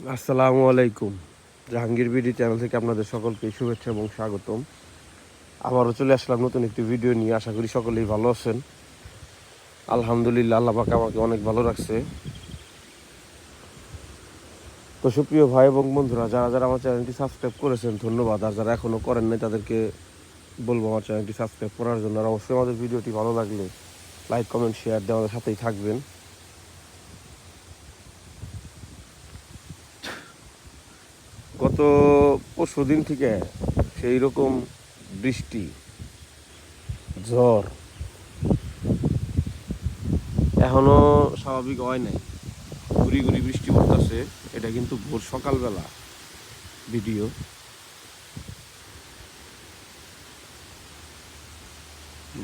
আসসালামু আলাইকুম। Jahangir BD channel থেকে আপনাদের সকলকে শুভেচ্ছা এবং স্বাগতম। আবারও চলে আসলাম নতুন একটি ভিডিও নিয়ে। আশা করি সকলেই ভালো আছেন। আলহামদুলিল্লাহ, আল্লাহ আমাকে অনেক ভালো রাখছে। তো সুপ্রিয় ভাই এবং বন্ধুরা, যারা যারা আমার চ্যানেলটি সাবস্ক্রাইব করেছেন, ধন্যবাদ। আর যারা এখনও করেন নাই, তাদেরকে বলব আমার চ্যানেলটি সাবস্ক্রাইব করার জন্য। আর অবশ্যই আমাদের ভিডিওটি ভালো লাগলে লাইক, কমেন্ট, শেয়ার দিয়ে আমাদের সাথেই থাকবেন। গত পরশু দিন থেকে সেই রকম বৃষ্টি, ঝড় এখনও স্বাভাবিক হয় নাই। ঘুরি ঘুরি বৃষ্টি পড়তেছে, এটা কিন্তু ভোর সকালবেলা ভিডিও।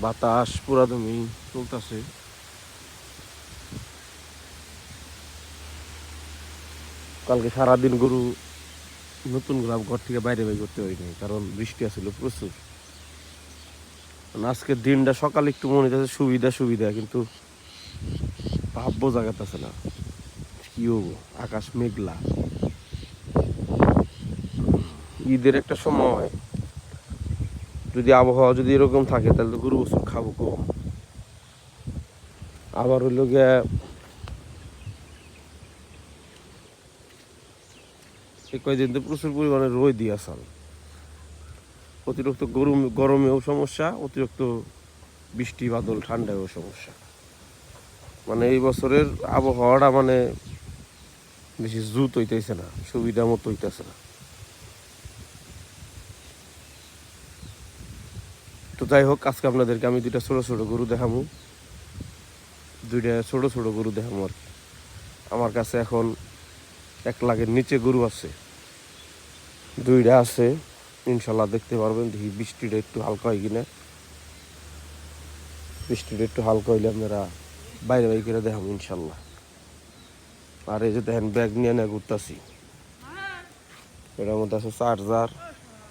বাতাস পুরাদমি চলতেছে। কালকে সারাদিন গরু নতুন গোলাপ ঘর থেকে বাইরে বের করতে পারি নাই, কারণ বৃষ্টি আসছিল প্রচুর। আজকের দিনটা সকালে একটু মনে হচ্ছে সুবিধা সুবিধা, কিন্তু ভাববো জায়গাতেছে না। কি আকাশ মেঘলা। ঈদের একটা সময়। যদি আবহাওয়া যদি এরকম থাকে, তাহলে তো গরু বছর খাব কম। আবার হইল গিয়া এই কয়দিন তো প্রচুর পরিমাণে রোদ দিয়ে আসাল। অতিরিক্ত গরম, গরমেও সমস্যা, অতিরিক্ত বৃষ্টি, বাদল, ঠান্ডায়ও সমস্যা। মানে এই বছরের আবহাওয়াটা মানে বেশি জুত হইতেছে না, সুবিধা মতো হইতেছে না। তো যাই হোক, আজকে আপনাদেরকে আমি দুইটা ছোট ছোট গরু দেখামু। দুইটা ছোট ছোট গরু দেখামু আর আমার কাছে এখন এক লাখের নিচে গরু আছে। দুইটা আছে, ইনশাল্লাহ দেখতে পারবেন। দেখি বৃষ্টিটা একটু হালকা হয় কিনা। বৃষ্টিটা একটু হালকা হইলে আপনারা বাইরে বাইরে করে দেখাবো ইনশাল্লাহ। আর এই যে দেখেন, ব্যাগ নিয়ে নিয়ে ঘুরতেছি। এটার মধ্যে আছে চার্জার,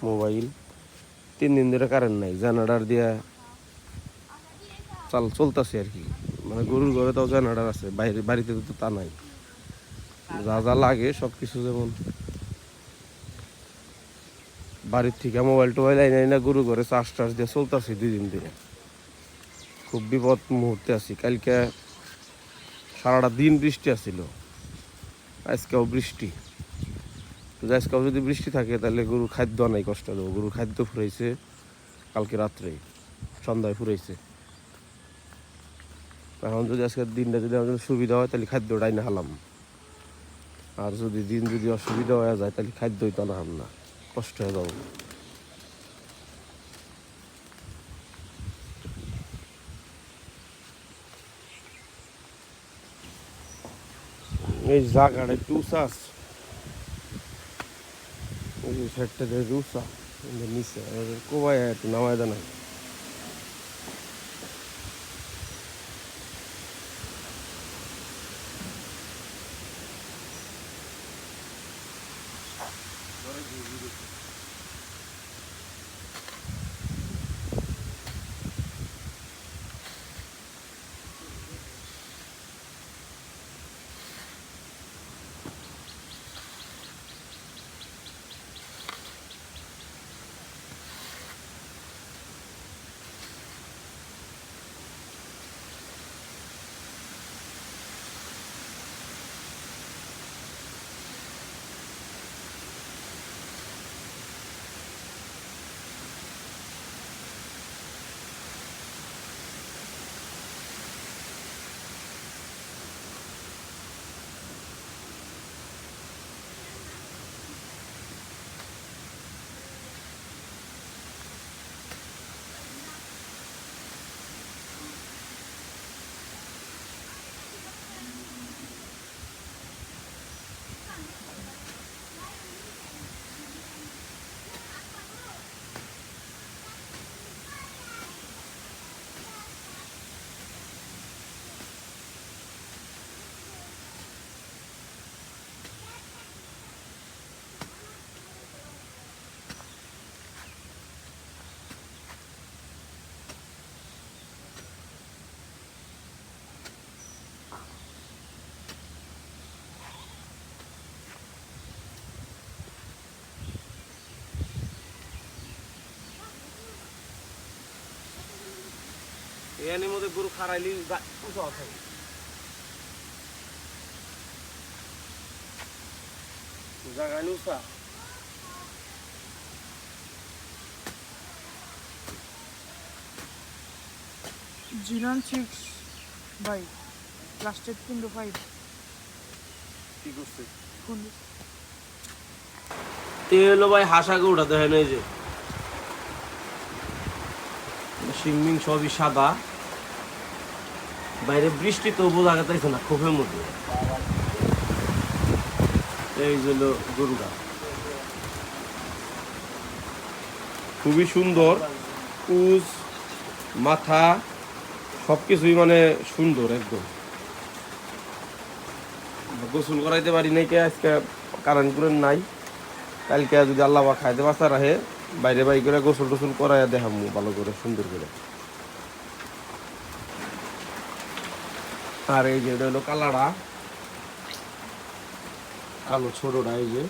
মোবাইল। তিন দিন ধরে কারেন্ট নাই জেনারেটার দিয়ে চাল চলতেছে আর কি। মানে গরুর ঘরে তাও জেনারেটার আছে, বাইরে, বাড়িতে তো তা নাই। যা যা লাগে সব কিছু যেমন। বাড়ির থেকে মোবাইল টোবাইল আইনা আইনা গরু ঘরে চার্জ টার্জ দিয়ে চলতেছি দুই দিন ধরে। খুব বিপদ মুহূর্তে আছি। কালকে সারাটা দিন বৃষ্টি আসছিল আজকেও বৃষ্টি। তো আজকেও যদি বৃষ্টি থাকে, তাহলে গরু খাদ্য নাই কষ্ট দেবো। গরু খাদ্য ফুরাইছে কালকে রাত্রে, সন্ধ্যায় ফুরাইছে। এখন যদি আজকের দিনটা যদি আমাদের সুবিধা হয়, তাহলে খাদ্যটাই না হালাম। আর যদি দিন যদি অসুবিধা হয়ে যায়, তাহলে খাদ্যই তো আনাহাম না কষ্ট হয়ে যাব। এই জায়গাটা একটু উঁচা আছে। এই সাইডটা উঁচা নিচে কোবাই একটু নামায় দেয় না ঘরে ঘুরে এর মধ্যে গরু খারাইলি উঁচা থাকে জায়গা উঁচা জিরো সিক্স বাই লাস্টের তিনটে ফাইভ। কি করছে? তে হলো ভাই হাসা গরুটা দেখেন এই যে। সিংমিং সবই সাদা। বাইরে বৃষ্টি তো বোঝা যাইতেছে না খোপের মধ্যে এই হলো গরুটা খুবই সুন্দর, উজ, মাথা, সবকিছুই মানে সুন্দর একদম। গোসল করাইতে পারি নাই আজকে কারেন্ট করে নাই। কালকে যদি আল্লাহ খাইতে বাঁচা রাখে বাইরে বাইরে করে গোসল টোসল করাইয়া দেখামু, ভালো করে, সুন্দর করে। আর এই যে এটা হলো কালাড়া। কালো ছোটোটা এই যে।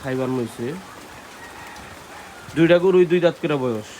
খাইবার মইছে দুইটা গরুই দুই দাঁত করে বয়স।